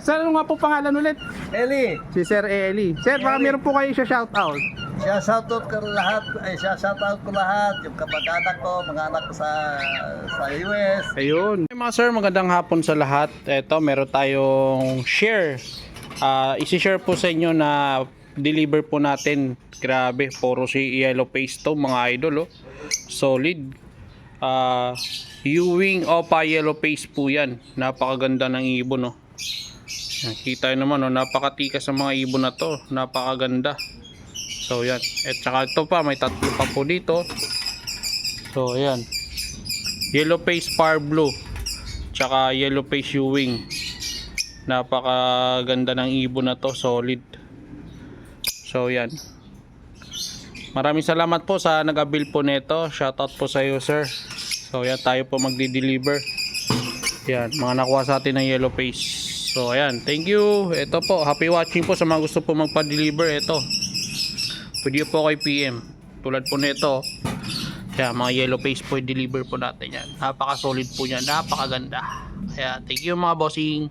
Sir, ano nga po pangalan ulit? Eli, Si Sir Eli. Sir, baka meron po kayo siya shoutout. siya shoutout ko lahat, ay siya shoutout ko lahat, yung kapag-anak ko, mga anak ko sa sa US. Ayun. Mga sir, magandang hapon sa lahat. Ito, meron tayong share. Ah, isi-share po sa inyo na deliver po natin. Grabe, puro si yellow face to mga idol. Oh. Solid. Ah, Ewing Opa yellow face po yan. Napakaganda ng ibon. Oh. Nakita nyo naman, oh, napakatikas ng mga ibon na to. Napakaganda. So, yan. At saka ito pa, may tatlo pa po dito. So, ayan. Yellow face par blue. Tsaka yellow face Ewing. Napakaganda ng ibon na to. Solid. So, yan. Maraming salamat po sa nag-avail po nito. Shoutout po sa iyo, sir. So, yan. Tayo po magdi-deliver. Yan. Mga nakuha sa atin ng yellow face. So, ayan. Thank you. Ito po. Happy watching po sa mga gusto po magpa-deliver. Ito. Pwede po kay PM. Tulad po nito. Kaya mga yellow face po i-deliver po natin yan. Napaka-solid po yan. Napakaganda. Kaya thank you mga bossing.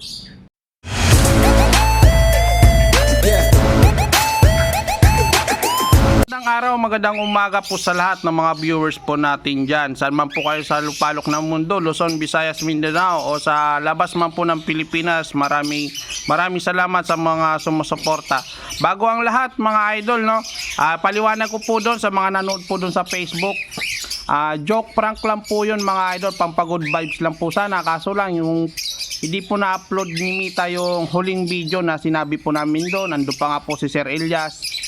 Magandang araw, magandang umaga po sa lahat ng mga viewers po natin dyan. Saan man po kayo sa lupalok ng mundo, Luzon, Visayas, Mindanao o sa labas man po ng Pilipinas, maraming maraming salamat sa mga sumusuporta. Bago ang lahat mga idol, no? Ah, paliwanag ko po doon sa mga nanood po doon sa Facebook. Ah, joke prank lang po yun mga idol, pampagod vibes lang po sana. Kaso lang yung hindi po na-upload ni Mita yung huling video na sinabi po namin doon. Nandun pa nga po si Sir Elias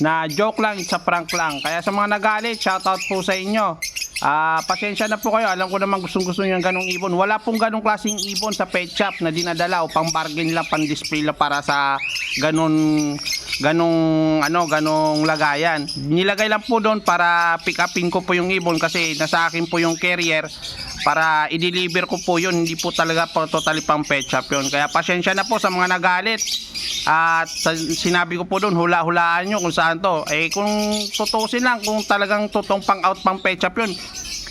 na joke lang, it's a prank lang. Kaya sa mga nagalit, shoutout po sa inyo. Ah, pasensya na po kayo. Alam ko naman gustong gusto niyo ng ganong ibon. Wala pong ganong klaseng ibon sa pet shop na dinadala o pang bargain lang, pang display lang para sa ganon ganong ano, ganong lagayan. Nilagay lang po doon para pick upin ko po yung ibon kasi nasa akin po yung carrier para i-deliver ko po yun. Hindi po talaga po totally pang pet shop yun. Kaya pasensya na po sa mga nagalit. At sinabi ko po doon, hula-hulaan nyo kung saan to. Eh kung tutusin lang, kung talagang totoong pang out pang pet shop yun,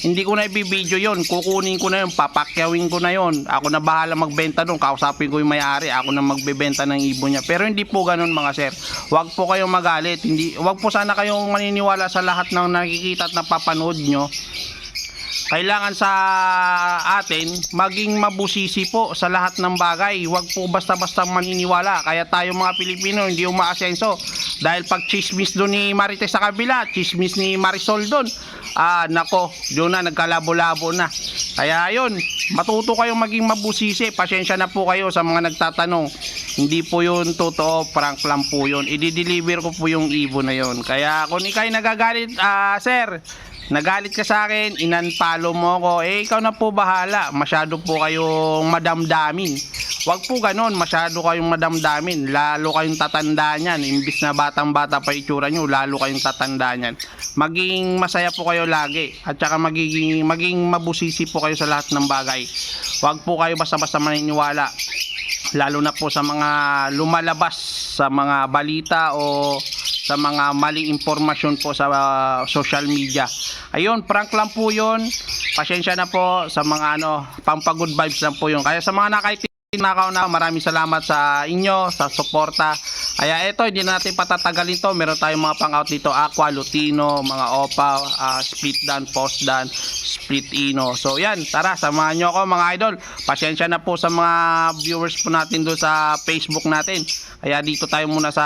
hindi ko na ibibideo yun. Kukunin ko na yun, papakyawin ko na yun. Ako na bahala magbenta doon. Kausapin ko yung may-ari. Ako na magbebenta ng ibon niya. Pero hindi po ganun mga sir. Huwag po kayong magalit. Hindi, huwag po sana kayong maniniwala sa lahat ng nakikita at napapanood nyo kailangan sa atin maging mabusisi po sa lahat ng bagay. Huwag po basta-basta maniniwala. Kaya tayo mga Pilipino hindi umaasenso. Dahil pag chismis doon ni Marites sa kabila, chismis ni Marisol doon, ah nako, doon na nagkalabo-labo na. Kaya yun, matuto kayong maging mabusisi. Pasensya na po kayo sa mga nagtatanong. Hindi po yun totoo, prank lang po yun. I-deliver ko po yung ibon na yun. Kaya kung ikay nagagalit, ah sir, Nagalit ka sa akin, inunfollow mo ko, eh ikaw na po bahala. Masyado po kayong madamdamin. Huwag po ganon, masyado kayong madamdamin. Lalo kayong tatanda niyan. Imbis na batang-bata pa itsura nyo, lalo kayong tatanda niyan. Maging masaya po kayo lagi. At saka magiging, maging mabusisi po kayo sa lahat ng bagay. Huwag po kayo basta-basta maniniwala lalo na po sa mga lumalabas sa mga balita o sa mga maling impormasyon po sa uh, social media. Ayun, prank lang po 'yon. Pasensya na po sa mga ano, pampagod vibes lang po 'yon. Kaya sa mga nakaitinakaw na, maraming salamat sa inyo, sa suporta. Kaya ito, hindi na natin patatagalin to. Meron tayong mga pang-out dito, Aqua, Lutino, mga Opa, ah, Split Dan, Post Dan, Split Ino. So yan, tara, samahan nyo ako mga idol. Pasensya na po sa mga viewers po natin doon sa Facebook natin. Kaya dito tayo muna sa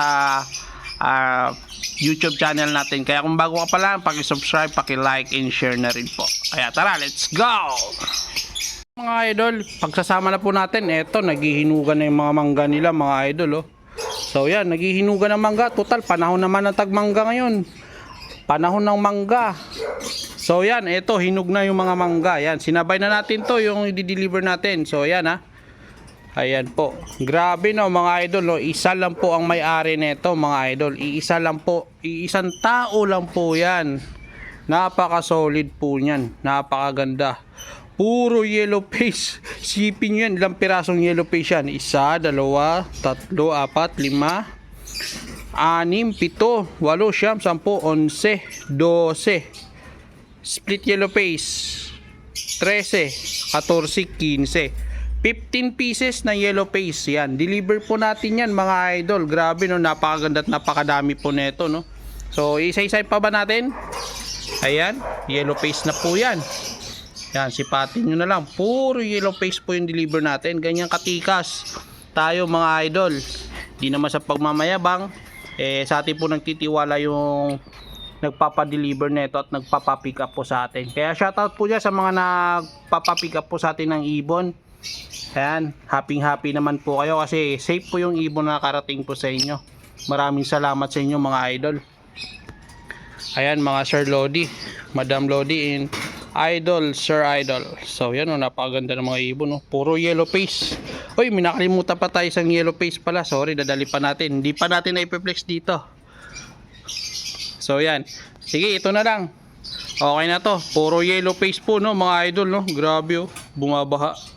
ah, YouTube channel natin. Kaya kung bago ka pa lang, paki-subscribe, paki-like, and share na rin po. Kaya tara, let's go! Mga idol, pagsasama na po natin, eto, naghihinugan na yung mga mangga nila, mga idol, oh. So yan, naghihinugan ng mangga. Total, panahon naman ng tagmangga ngayon. Panahon ng mangga. So yan, eto, hinug na yung mga mangga. Yan, sinabay na natin to, yung i-deliver natin. So yan, ha. Ayan po. Grabe no mga idol, no. Isa lang po ang may-ari nito, mga idol. Iisa lang po, iisang tao lang po 'yan. Napaka-solid po niyan. Napakaganda. Puro yellow face. Sipin yan. Ilang pirasong yellow face yan? Isa, dalawa, tatlo, apat, lima, anim, pito, walo, siyam, sampu, onse, dose. Split yellow face. 13, 14, 15. 15 pieces na yellow face. Yan. Deliver po natin yan mga idol. Grabe no. Napakaganda at napakadami po nito no. So isa-isa pa ba natin? Ayan. Yellow face na po yan. Yan. Sipatin nyo na lang. Puro yellow face po yung deliver natin. Ganyan katikas. Tayo mga idol. Di naman sa pagmamayabang. Eh sa atin po nagtitiwala yung nagpapa-deliver nito at nagpapa-pick up po sa atin. Kaya shoutout po dyan sa mga nagpapa-pick up po sa atin ng ibon. Ayan, happy happy naman po kayo kasi safe po yung ibon na nakarating po sa inyo. Maraming salamat sa inyo mga idol. Ayan mga Sir Lodi, Madam Lodi in Idol, Sir Idol. So yan o, napakaganda ng mga ibon. Oh. Puro yellow face. Uy, may nakalimutan pa tayo isang yellow face pala. Sorry, dadali pa natin. Hindi pa natin na-flex dito. So yan. Sige, ito na lang. Okay na to. Puro yellow face po no, mga idol no. Grabe oh, bumabaha.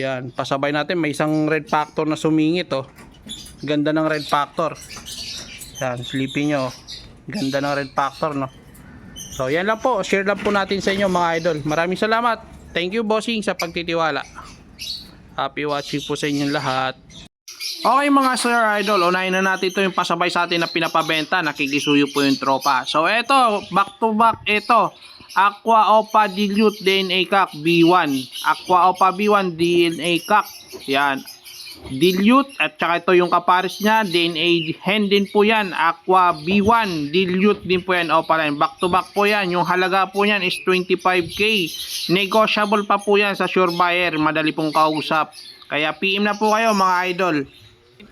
Yan, pasabay natin may isang red factor na sumingit oh. Ganda ng red factor. Yan, sleepy nyo. oh. Ganda ng red factor no. So yan lang po, share lang po natin sa inyo mga idol. Maraming salamat. Thank you bossing sa pagtitiwala. Happy watching po sa inyong lahat. Okay mga Sir Idol, unahin na natin ito yung pasabay sa atin na pinapabenta. Nakikisuyo po yung tropa. So eto, back to back ito. Aqua Opa Dilute DNA Cup B1. Aqua Opa B1 DNA Cup. Yan. Dilute at saka ito yung kapares niya. DNA hen din po yan. Aqua B1. Dilute din po yan. Opa line. Back to back po yan. Yung halaga po yan is 25k. Negotiable pa po yan sa sure buyer. Madali pong kausap. Kaya PM na po kayo mga idol.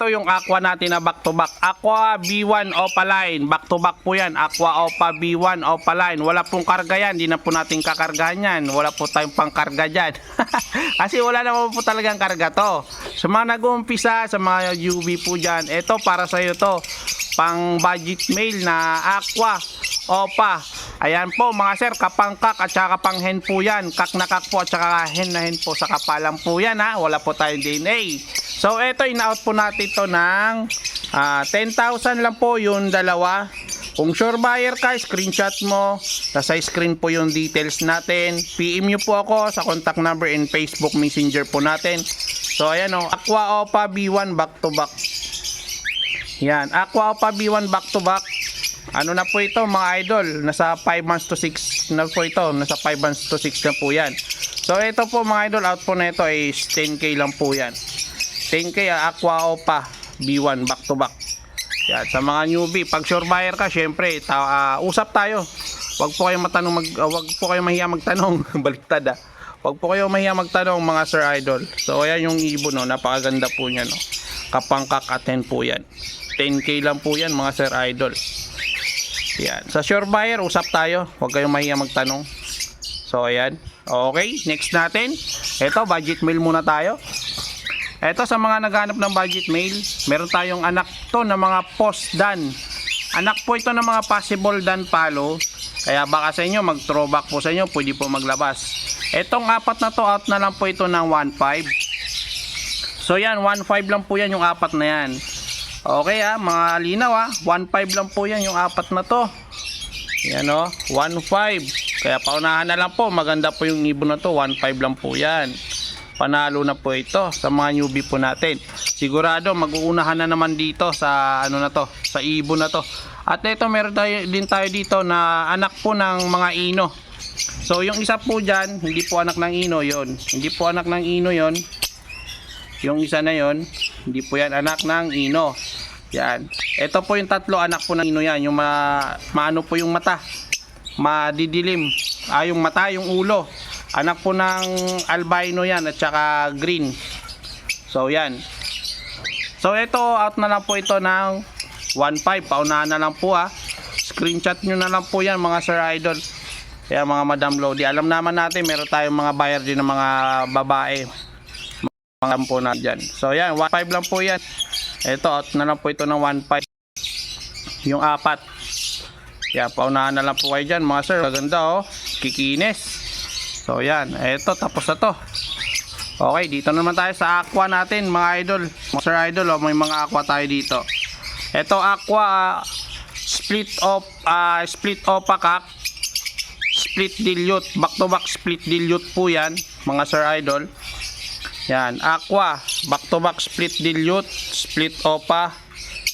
Ito yung aqua natin na back to back. Aqua B1 Opaline. Back to back po yan. Aqua Opa B1 Opaline. Wala pong karga yan. Hindi na po natin kakargahan yan. Wala po tayong pangkarga dyan. Kasi wala naman po talagang karga to. Sa mga nag-uumpisa, sa mga UV po dyan, ito para sa iyo to. Pang budget mail na aqua. Opa. Ayan po mga sir, kapangkak at saka kapang hen po yan. Kak na kak po at saka hen na hen po sa kapalang po yan ha. Wala po tayong DNA. So ito, in-out po natin to ng ah, 10,000 lang po yung dalawa. Kung sure buyer ka, screenshot mo. Nasa screen po yung details natin. PM nyo po ako sa contact number and Facebook messenger po natin. So ayan o, Aqua Opa B1 back to back. Yan, Aqua Opa B1 back to back. Ano na po ito mga idol? Nasa 5 months to 6 na po ito. Nasa 5 months to 6 na po yan. So ito po mga idol, out po na ito is 10k lang po yan. 10k ah, Aqua Opa B1 back to back. Yan, sa mga newbie, pag sure buyer ka, syempre, ta- ah, usap tayo. Wag po kayong matanong mag ah, wag po kayong mahiya magtanong, baliktad ah. Wag po kayong mahiya magtanong mga sir idol. So ayan yung ibon no, napakaganda po niya no. Kapangkak at 10 po yan. 10k lang po yan mga sir idol. Yan. Sa sure buyer, usap tayo. Huwag kayong mahiya magtanong. So, ayan. Okay, next natin. Ito, budget mail muna tayo. Ito, sa mga naghanap ng budget mail, meron tayong anak to na mga post dan. Anak po ito ng mga possible dan palo. Kaya baka sa inyo, mag-throwback po sa inyo, pwede po maglabas. Etong apat na to, out na lang po ito ng 1.5. So yan, 1.5 lang po yan yung apat na yan. Okay ah, mga linaw ah. 1.5 lang po yan yung apat na to. Yan oh, 1.5. Kaya paunahan na lang po. Maganda po yung ibon na to. 1.5 lang po yan. Panalo na po ito sa mga newbie po natin. Sigurado mag-uunahan na naman dito sa ano na to, sa ibon na to. At ito meron tayo, din tayo dito na anak po ng mga ino. So yung isa po dyan, hindi po anak ng ino yon. Hindi po anak ng ino yon. Yung isa na yon, hindi po yan anak ng ino. Yan. Ito po yung tatlo anak po ng ino yan. Yung ma, maano po yung mata. Madidilim. Ah, yung mata, yung ulo. Anak po ng albino yan at saka green. So yan. So ito out na lang po ito ng 1.5. Paunahan na lang po ah. Screenshot nyo na lang po yan mga sir idol. Kaya mga madam Lodi. Alam naman natin meron tayong mga buyer din ng mga babae mga po na dyan. So yan, 1.5 lang po yan. Ito, out na lang po ito ng 1.5. Yung apat. Kaya paunahan na lang po kayo dyan mga sir. Maganda oh. Kikinis. So yan, ito tapos na to. Okay, dito naman tayo sa aqua natin mga idol. Sir idol, oh, may mga aqua tayo dito. Ito aqua split of ah, split opaca split dilute back to back split dilute po yan mga sir idol Yan, aqua, back to back split dilute, split opa,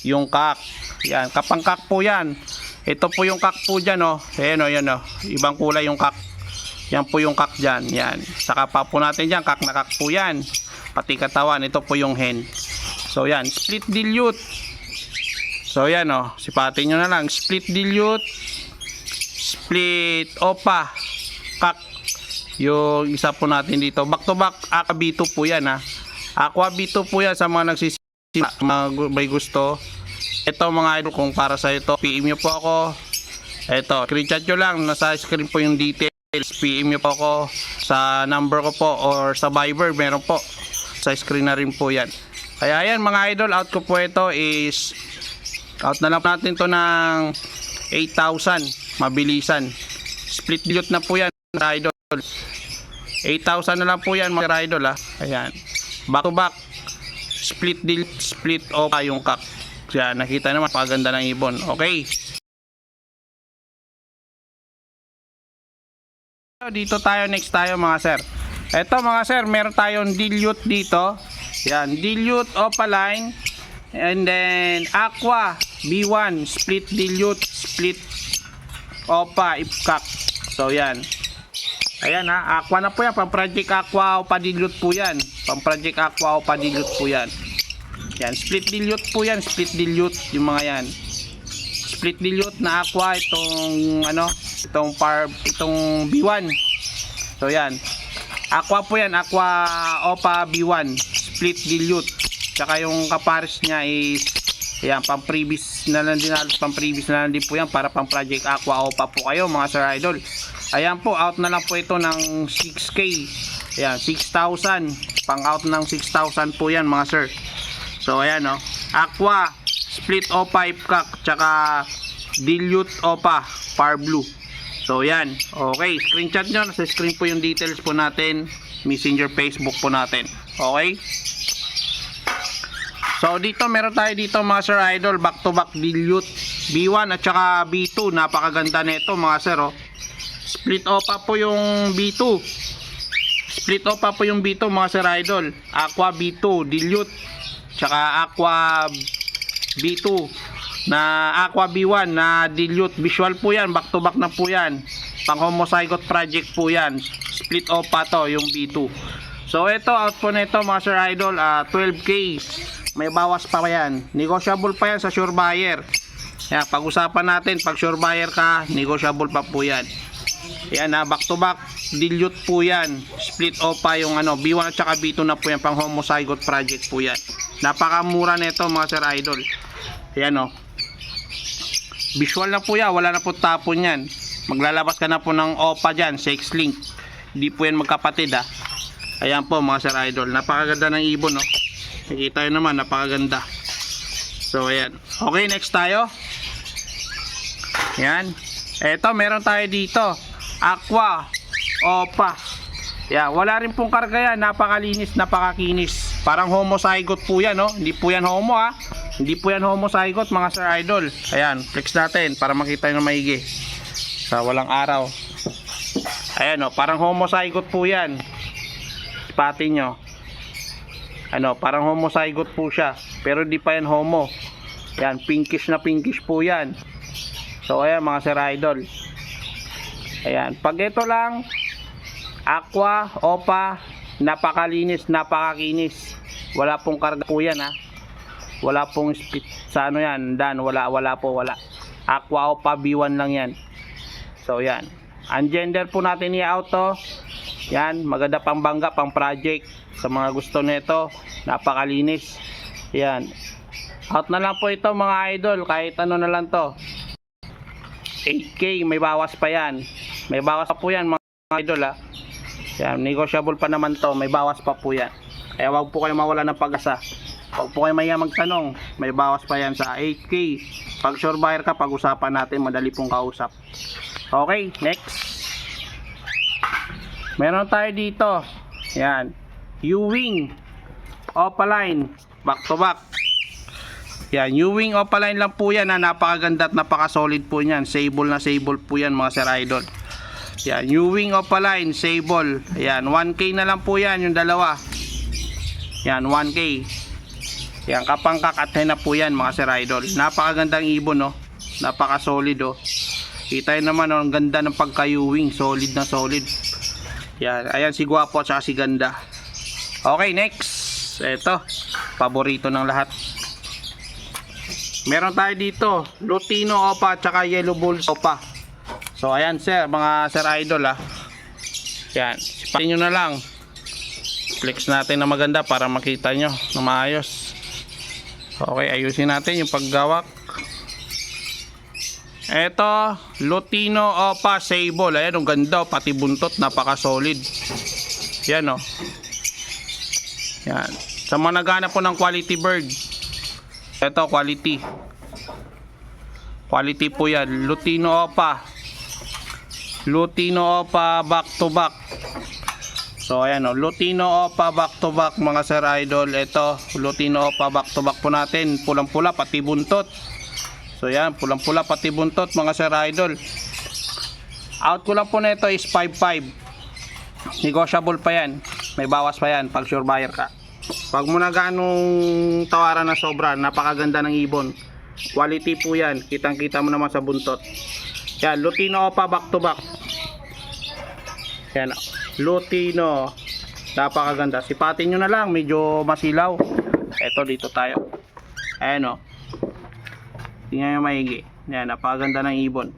yung kak. Yan, kapang kak po yan. Ito po yung kak po dyan, oh. Ayan, oh, yan, oh. Ibang kulay yung kak. Yan po yung kak dyan. Yan. Saka pa po natin dyan, kak na kak po yan. Pati katawan, ito po yung hen. So, yan, split dilute. So, yan, oh. Sipatin nyo na lang. Split dilute, split opa, kak. Yung isa po natin dito. Back to back, Aqua B2 po yan ha. Aqua B2 po yan sa mga nagsisimula, mga may gusto. Ito mga idol, kung para sa ito, PM nyo po ako. Ito, screenshot nyo lang, nasa screen po yung details. PM nyo po ako. Sa number ko po or sa Viber, meron po. Sa screen na rin po yan. Kaya yan mga idol, out ko po ito is out na lang natin to ng 8,000 mabilisan. Split dilute na po yan mga idol. 8,000 na lang po yan mga idol ha ayan. Back to back. Split dilute split o yung kak yan nakita naman paganda ng ibon. Okay dito tayo next tayo mga sir. Eto mga sir meron tayong dilute dito. Yan dilute opaline and then aqua B1 split dilute split opa ipkak. So yan. Ayan ha aqua na po yan. Pang project aqua opa dilute po yan. Pang project aqua opa dilute po yan. Yan split dilute po yan split dilute yung mga yan. Split dilute na aqua itong ano itong par itong B1 so yan aqua po yan aqua opa B1 split dilute tsaka yung kapares niya is Ayan, pang previous na lang din halos pang previous na lang din po yan para pang project aqua opa po kayo mga sir idol. Ayan po, out na lang po ito ng 6k. Ayan, 6,000. Pang out ng 6,000 po yan mga sir. So ayan no, aqua, split opa ipkak, tsaka dilute opa, par blue. So yan, okay, screenshot nyo, nasa screen po yung details po natin, messenger Facebook po natin. Okay? So dito meron tayo dito mga sir idol. Back to back dilute. B1 at saka B2 napakaganda nito mga sir oh. Split opa po yung B2 Split opa po yung B2 mga sir idol. Aqua B2 dilute. Tsaka Aqua B2 na Aqua B1 na dilute visual po yan back to back na po yan pang homozygote project po yan split opa to yung B2 so ito out po nito mga sir idol ah, 12k may bawas pa yan. Negotiable pa yan sa sure buyer. Yan, pag-usapan natin, pag sure buyer ka, negotiable pa po yan. Yan na, back to back, dilute po yan. Split opa yung ano, B1 at saka B2 na po yan, pang homozygote project po yan. Napakamura nito mga sir idol. Yan o. Visual na po yan, wala na po tapon yan. Maglalabas ka na po ng opa dyan, sex link. Hindi po yan magkapatid ha. Ayan po mga sir idol, napakaganda ng ibon no. Nakikita nyo naman, napakaganda. So, ayan. Okay, next tayo. Yan. Eto, meron tayo dito. Aqua. Opa. Yan, wala rin pong karga yan. Napakalinis, napakakinis. Parang homozygote po yan, no? Hindi po yan homo, ha? Hindi po yan homozygote, mga sir idol. Ayan, flex natin para makita nyo maigi. Sa walang araw. Ayan, no? Parang homozygote po yan. Pati nyo ano, parang homozygote po siya. Pero di pa yan homo. Yan, pinkish na pinkish po yan. So, ayan mga sir idol. Ayan, pag ito lang, aqua, opa, napakalinis, napakakinis. Wala pong karga po yan ha. Wala pong spit sa ano yan, dan, wala, wala po, wala. Aqua, opa, B1 lang yan. So, yan. Ang gender po natin i-auto. Yan, maganda pang bangga, pang project. Sa mga gusto nito, napakalinis. Yan. Out na lang po ito mga idol, kahit ano na lang to. 8K, may bawas pa yan. May bawas pa po yan mga idol ha. Yan, negotiable pa naman to, may bawas pa po yan. Kaya wag po kayo mawala ng pag-asa. Wag po kayo maya magtanong, may bawas pa yan sa 8K. Pag sure buyer ka, pag-usapan natin, madali pong kausap. Okay, next. Meron tayo dito. Yan. U-Wing. Opaline. Back to back. Yan. U-Wing Opaline lang po yan. Ha. Napakaganda at napaka-solid po yan. Sable na sable po yan mga sir idol. Yan. U-Wing Opaline. Sable. Yan. 1K na lang po yan yung dalawa. Yan, 1K. Yan, kapangkak at henna po yan mga sir idol. Napakagandang ibon, no? Napaka-solid, oh. Kita naman, oh, ang ganda ng pagka-ewing. Solid na solid. Yan, ayan si Guapo at si Ganda. Okay, next. Ito, paborito ng lahat. Meron tayo dito, Lutino Opa at saka Yellow Bulls Opa. So, ayan sir, mga sir idol, ah. Yan, sipatin nyo na lang. Flex natin na maganda para makita nyo na maayos. Okay, ayusin natin yung paggawak. Eto, Lutino Opa Sable. Ayan, ang ganda. oh, Pati buntot, napaka-solid. Yan, oh. Yan. Sa mga naghanap po ng quality bird. Eto, quality. Quality po yan. Lutino Opa. Lutino Opa back to back. So ayan o, Lutino Opa back to back mga sir idol. Ito, Lutino Opa back to back po natin. Pulang-pula pati buntot. So yan, pulang-pula pati buntot mga sir idol. Out ko lang po na ito is 5.5. Negotiable pa yan. May bawas pa yan pag sure buyer ka. Pag mo na ganong tawaran na sobra, napakaganda ng ibon. Quality po yan. Kitang-kita mo naman sa buntot. Yan, Lutino Opa back to back. Yan, Lutino. Napakaganda. Sipatin nyo na lang, medyo masilaw. Eto, dito tayo. Ayan o. Tingnan nyo maigi. Yan, napakaganda ng ibon.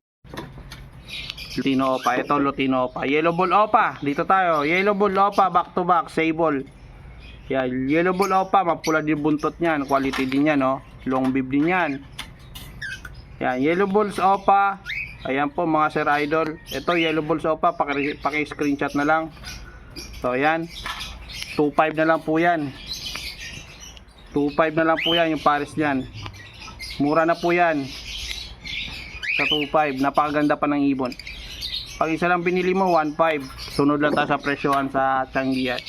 Lutino Opa. Ito, Lutino Opa. Yellow Bull Opa. Dito tayo. Yellow Bull Opa, back to back. Sable. Yan, Yellow Bull Opa. Mapula din buntot niyan. Quality din yan, oh. Long bib din yan. Yan, Yellow Bulls Opa. Ayan po mga sir idol. Ito Yellow Bulls Opa, paki, paki screenshot na lang. So ayan. 2.5 na lang po yan. 2.5 na lang po yan yung pares niyan. Mura na po yan. Sa 2.5. Napakaganda pa ng ibon. Pag isa lang binili mo, 1.5. Sunod lang tayo sa presyohan sa Changi yan.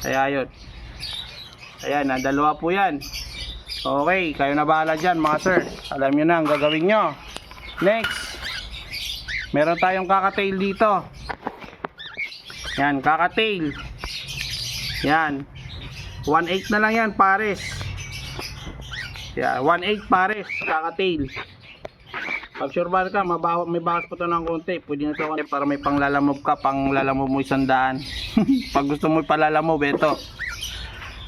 Kaya yun. Ayan, na dalawa po yan. Okay, kayo na bahala dyan mga sir. Alam nyo na ang gagawin nyo. Next. Meron tayong kakatail dito. Yan, kakatail. Yan. 1.8 na lang yan, pares. Yan, 1.8 pares, kakatail. Pag sure ba ka, mabawa, may bawas pa to ng konti. Pwede na to para may panglalamob ka, panglalamob mo isang daan. Pag gusto mo palalamob, ito.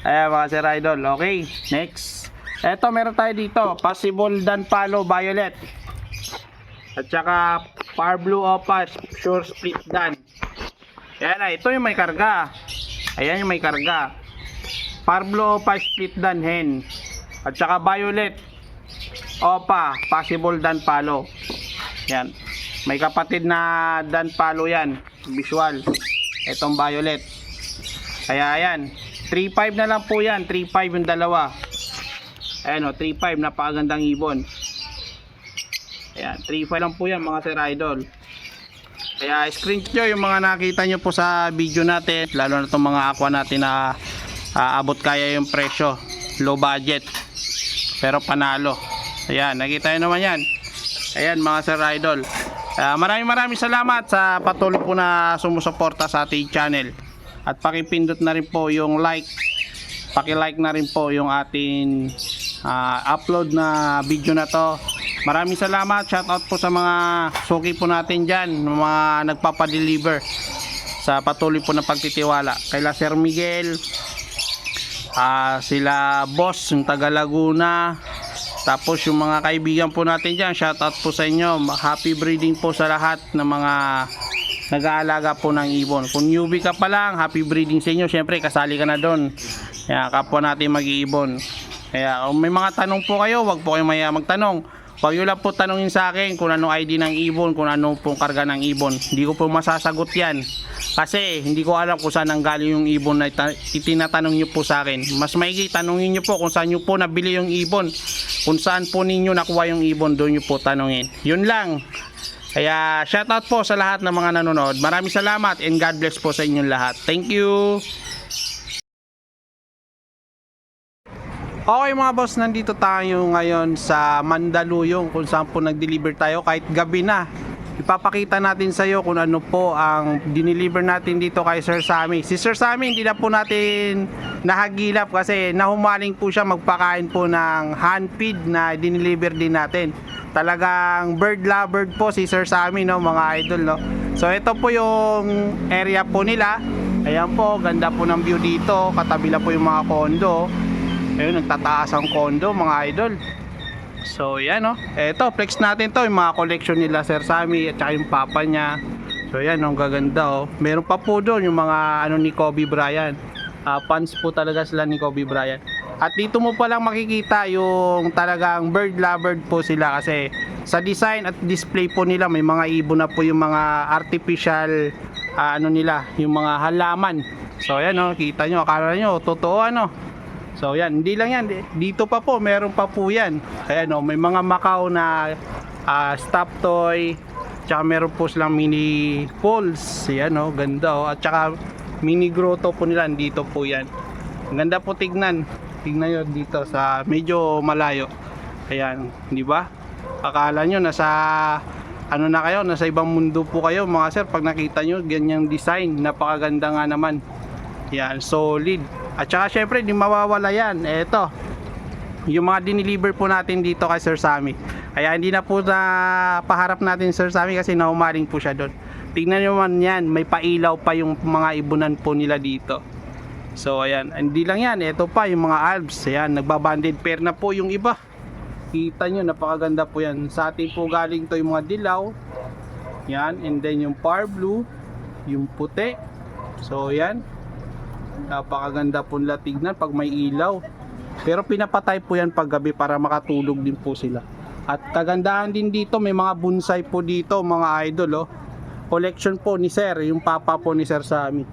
Ayan mga sir idol. Okay, next. Eto, meron tayo dito. Possible Dan Palo Violet. At saka Far Blue Opa Sure Split Dan. Ayan na, ito yung may karga. Ayan yung may karga. Far Blue Opa Split Dan Hen. At saka Violet Opa Possible Dan Palo. Yan. May kapatid na Dan Palo yan. Visual. Itong Violet. Kaya ayan. 3.5 na lang po yan. 3.5 yung dalawa. Ayan o, 3.5. Napakagandang ibon. Ayan, 3.5 lang po yan mga sir idol. Kaya screen nyo yung mga nakita nyo po sa video natin. Lalo na itong mga aqua natin na aabot kaya yung presyo. Low budget. Pero panalo. Ayan, nakita nyo naman yan. Ayan mga sir idol. Ah, maraming maraming salamat sa patuloy po na sumusuporta sa ating channel. At pakipindot na rin po yung like. Paki-like na rin po yung ating ah, upload na video na to. Maraming salamat. Shout out po sa mga suki po natin dyan. Mga nagpapadeliver sa patuloy po na pagtitiwala. Kaila Sir Miguel, ah, sila Boss, yung taga Laguna, tapos yung mga kaibigan po natin dyan, shout out po sa inyo. Happy breeding po sa lahat ng mga nag-aalaga po ng ibon. Kung newbie ka pa lang, happy breeding sa inyo. Siyempre, kasali ka na doon. Kaya kapwa natin mag-iibon. Kaya kung may mga tanong po kayo, wag po kayong maya magtanong. Huwag nyo lang po tanongin sa akin kung anong ID ng ibon, kung ano pong karga ng ibon. Hindi ko po masasagot yan. Kasi hindi ko alam kung saan nanggaling yung ibon na itinatanong nyo po sa akin. Mas maigi, tanongin nyo po kung saan nyo po nabili yung ibon. Kung saan po ninyo nakuha yung ibon, doon nyo po tanongin. Yun lang. Kaya shoutout po sa lahat ng mga nanonood. Maraming salamat and God bless po sa inyong lahat. Thank you. Okay mga boss, nandito tayo ngayon sa Mandaluyong kung saan po nag-deliver tayo kahit gabi na. ipapakita natin sa iyo kung ano po ang dineliver natin dito kay Sir Sammy. Si Sir Sammy hindi na po natin nahagilap kasi nahumaling po siya magpakain po ng hand feed na dineliver din natin. Talagang bird lover po si Sir Sammy no mga idol no. So ito po yung area po nila. Ayan po, ganda po ng view dito. Katabi lang po yung mga kondo. Ayun, nagtataas ang kondo mga idol. So yan no. Eto, flex natin to yung mga collection nila Sir Sammy at saka yung papa niya. So yan, ang gaganda oh. Meron pa po doon yung mga ano ni Kobe Bryant. Ah, fans po talaga sila ni Kobe Bryant. At dito mo pa lang makikita yung talagang bird lover po sila kasi sa design at display po nila may mga ibon na po yung mga artificial ah, ano nila, yung mga halaman. So yan oh, kita nyo, akala nyo totoo ano. So yan, hindi lang yan. Dito pa po, meron pa po yan. Ayan o, may mga Macau na ah, stop toy. Tsaka meron po silang mini pools. Yan o, ganda o. At tsaka mini grotto po nila, dito po yan. Ang ganda po tignan. Tignan nyo dito sa medyo malayo. Ayan, di ba? Akala nyo nasa ano na kayo, nasa ibang mundo po kayo mga sir. Pag nakita nyo, ganyang design. Napakaganda nga naman. Yan, solid. At saka syempre, di mawawala yan. Eto, yung mga diniliver po natin dito kay Sir Sammy. Kaya hindi na po na paharap natin Sir Sammy kasi naumaring po siya doon. Tingnan nyo man yan, may pailaw pa yung mga ibunan po nila dito. So ayan, hindi lang yan, ito pa yung mga alps. Ayan, nagbabanded pair na po yung iba. Kita nyo, napakaganda po yan. Sa atin po galing to yung mga dilaw. Yan, and then yung par blue, yung puti. So yan, napakaganda po nila tignan pag may ilaw. Pero pinapatay po yan pag gabi para makatulog din po sila. At kagandahan din dito, may mga bonsai po dito, mga idol oh. Collection po ni Sir, yung papa po ni Sir Sammy.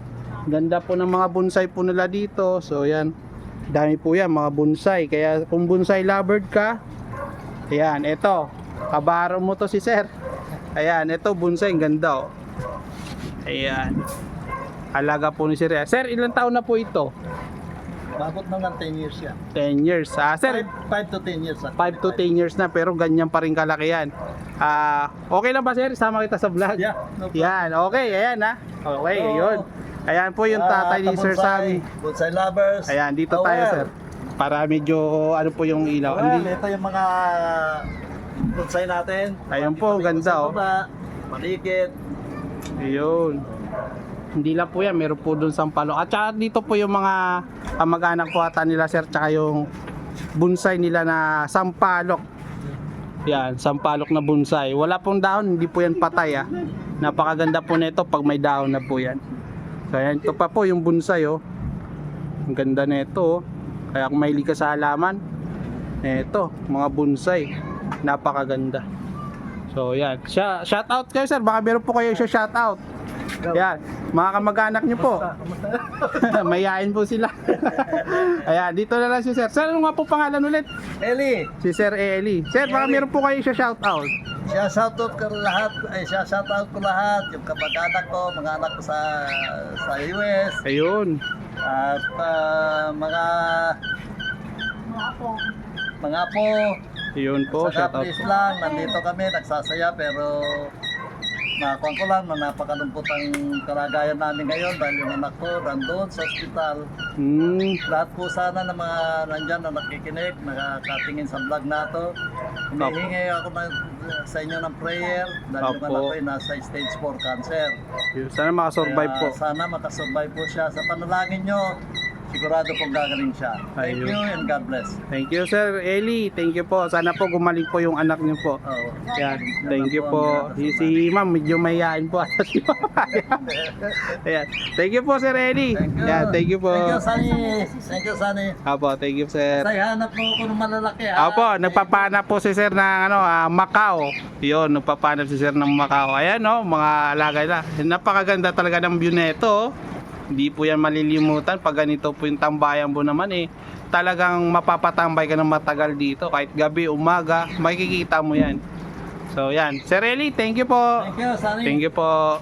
Ganda po ng mga bonsai po nila dito. So yan, dami po yan, mga bonsai. Kaya kung bonsai lover ka, ayan, ito, kabaro mo to si Sir. Ayan, ito bonsai, ganda oh. Ayan. Alaga po ni Sir. Sir, ilang taon na po ito? Bakot na ng 10 years yan. 10 years. Ah, sir, 5 to 10 years. 5 to 10 years na pero ganyan pa rin kalaki yan. Ah, okay lang ba sir? Sama kita sa vlog. Yeah, no problem. Yan, okay, ayan ha. Okay, Oo. yun. Ayan po yung tatay ni Ah, Sir Sammy. kabonsai, Bonsai lovers. Ayan, dito Oh, tayo well. sir. Para medyo ano po yung ilaw. Well, Andi- ito yung mga bonsai natin. Ayan po, ganda, oh. baba, Palikit. Ayun. Hindi lang po yan, meron po dun sa Sampalok. At saka dito po yung mga kamag-anak po ata nila sir, tsaka yung bonsai nila na Sampalok. Yan, Sampalok na bonsai. Wala pong dahon, hindi po yan patay ah. Napakaganda po nito pag may dahon na po yan. So yan, ito pa po yung bonsai oh. Ang ganda nito oh. Kaya kung mahilig ka sa halaman, eto, mga bonsai. Napakaganda. So yan, shout out kayo sir, baka meron po kayo siya shout out. Yan, mga kamag-anak nyo po. Mayayain po sila. Ayan, dito na lang si Sir. Sir, ano nga po pangalan ulit? Eli, Si Sir Eli. Sir, baka Eli. meron po kayo siya shout out. siya shoutout ko lahat, ay siya shoutout ko lahat, yung kapag-anak ko, mga anak ko sa sa US, Ayun. at ah, mga mga po, Ayun po, sa shout out po. lang, nandito kami, nagsasaya, pero nakakuha ko lang na napakalumpot ang kalagayan namin ngayon dahil yung anak ko nandun sa ospital. Hmm, Lahat po sana ng mga nandyan na nakikinig, nakakatingin sa vlog na to. Humihingi ako na, sa inyo ng prayer dahil yung Opo. anak ko ay nasa stage 4 cancer. sana makasurvive Kaya po. Sana makasurvive po siya. Sa panalangin nyo, sigurado pong gagaling siya. Thank Ayun. you and God bless. Thank you, Sir Eli. Thank you po. Sana po gumaling po yung anak niyo po. Oh. Yan, thank you po. Si, si Ma'am, medyo mayayain po ata si Ma'am. Ayan. Thank you po, Sir Eli. Thank you. Yan, thank you po. Thank you, Sunny. Thank you, Sunny. Apo, thank you, Sir. Say, hanap mo ako ng malalaki, ha? Apo, nagpapanap po si Sir ng ano, ah, Macau. Yun, nagpapanap si Sir ng Macau. Ayan, no, mga alagay na. Napakaganda talaga ng view nito. oh. Hindi po yan malilimutan pag ganito po yung tambayan mo naman eh. Talagang mapapatambay ka ng matagal dito. Kahit gabi, umaga, makikita mo yan. So, yan. Sir Eli, thank you po. Thank you, Sunny. Thank you po.